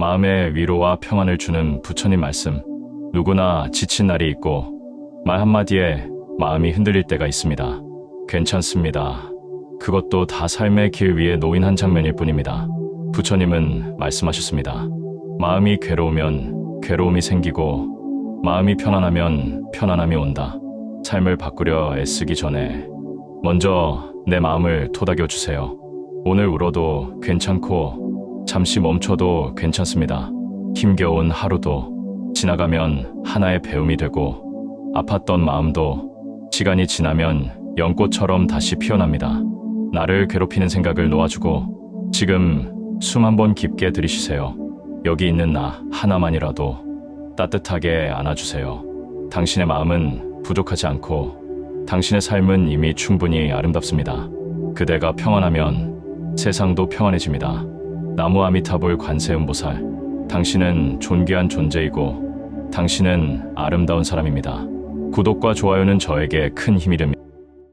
마음의 위로와 평안을 주는 부처님 말씀. 누구나 지친 날이 있고 말 한마디에 마음이 흔들릴 때가 있습니다. 괜찮습니다. 그것도 다 삶의 길 위에 놓인 한 장면일 뿐입니다. 부처님은 말씀하셨습니다. 마음이 괴로우면 괴로움이 생기고 마음이 편안하면 편안함이 온다. 삶을 바꾸려 애쓰기 전에 먼저 내 마음을 토닥여 주세요. 오늘 울어도 괜찮고 잠시 멈춰도 괜찮습니다. 힘겨운 하루도 지나가면 하나의 배움이 되고 아팠던 마음도 시간이 지나면 연꽃처럼 다시 피어납니다. 나를 괴롭히는 생각을 놓아주고 지금 숨 한 번 깊게 들이쉬세요. 여기 있는 나 하나만이라도 따뜻하게 안아주세요. 당신의 마음은 부족하지 않고 당신의 삶은 이미 충분히 아름답습니다. 그대가 평안하면 세상도 평안해집니다. 나무 아미타불 관세음보살, 당신은 존귀한 존재이고 당신은 아름다운 사람입니다. 구독과 좋아요는 저에게 큰 힘이 됩니다.